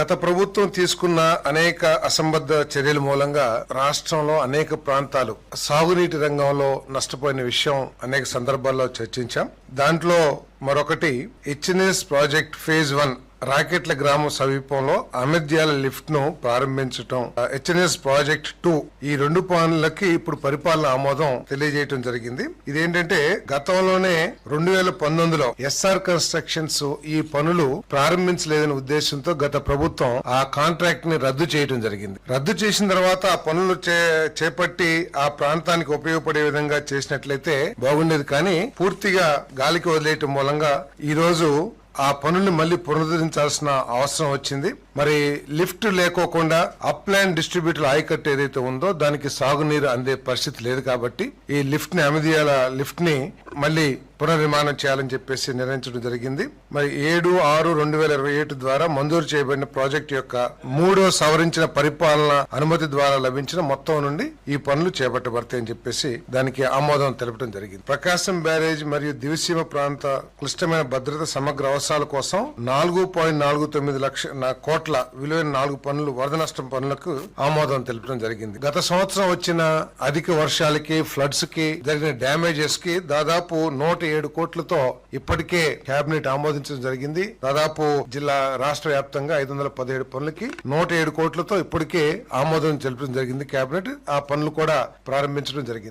గత ప్రభుత్వం తీసుకున్న అనేక అసంబద్ధ చర్యల మూలంగా రాష్ట్రంలో అనేక ప్రాంతాలు సాగునీటి రంగంలో నష్టపోయిన విషయం అనేక సందర్భాల్లో చర్చించాం. దాంట్లో మరొకటి హెచ్ఎన్ఎస్ ప్రాజెక్ట్ ఫేజ్ వన్ రాకెట్ల గ్రామం సమీపంలో అమెద్యాల లిఫ్ట్ను ప్రారంభించడం హెచ్ఎన్ఎస్ ప్రాజెక్ట్ టూ ఈ రెండు పనులకి ఇప్పుడు పరిపాలన ఆమోదం తెలియజేయడం జరిగింది. ఇదేంటంటే గతంలోనే రెండు వేల పంతొమ్మిదిలో ఎస్ఆర్ కన్స్ట్రక్షన్స్ ఈ పనులు ప్రారంభించలేదనే ఉద్దేశంతో గత ప్రభుత్వం ఆ కాంట్రాక్ట్ని రద్దు చేయడం జరిగింది. రద్దు చేసిన తర్వాత ఆ పనులు చే- చేపట్టి ఆ ప్రాంతానికి ఉపయోగపడే విధంగా చేసినట్లయితే బాగుండేది. కానీ పూర్తిగా గాలికి వదిలేయటం మూలంగా ఈ రోజు ఆ పనుల్ని మళ్ళీ పునరుద్ధరించాల్సిన అవసరం వచ్చింది. మరి లిఫ్ట్ లేకోకుండా అప్లైన్ డిస్ట్రిబ్యూటర్ ఆయకట్టు ఏదైతే ఉందో దానికి సాగునీరు అందే పరిస్థితి లేదు కాబట్టి ఈ లిఫ్ట్ని అమెదియాల లిఫ్ట్ని మళ్ళీ పునర్నిర్మాణం చేయాలని చెప్పేసి నిర్ణయించడం జరిగింది. మరి ఏడు ఆరు రెండు వేల ఇరవై ఏడు ద్వారా మంజూరు చేయబడిన ప్రాజెక్టు యొక్క మూడో సవరించిన పరిపాలన అనుమతి ద్వారా లభించిన మొత్తం నుండి ఈ పనులు చేపట్టబడతాయని చెప్పేసి దానికి ఆమోదం తెలపడం జరిగింది. ప్రకాశం బ్యారేజ్ మరియు దివిసీమ ప్రాంత క్లిష్టమైన భద్రత సమగ్ర అవసరాల కోసం నాలుగు పాయింట్ నాలుగు తొమ్మిది లక్ష కోట్ల విలువైన నాలుగు పనులు వరద నష్టం పనులకు ఆమోదం తెలపడం జరిగింది. గత సంవత్సరం వచ్చిన అధిక వర్షాలకి ఫ్లడ్స్కి జరిగిన డ్యామేజెస్కి దాదాపు నూట ఏడు కోట్లతో ఇప్పటికే కేబినెట్ ఆమోదించడం జరిగింది. దాదాపు జిల్లా రాష్ట్ర వ్యాప్తంగా ఐదు వందల పదిహేడు పనులకి నూట ఏడు కోట్లతో ఇప్పటికే ఆమోదం తెలిపడం జరిగింది కేబినెట్ ఆ పనులు కూడా ప్రారంభించడం జరిగింది.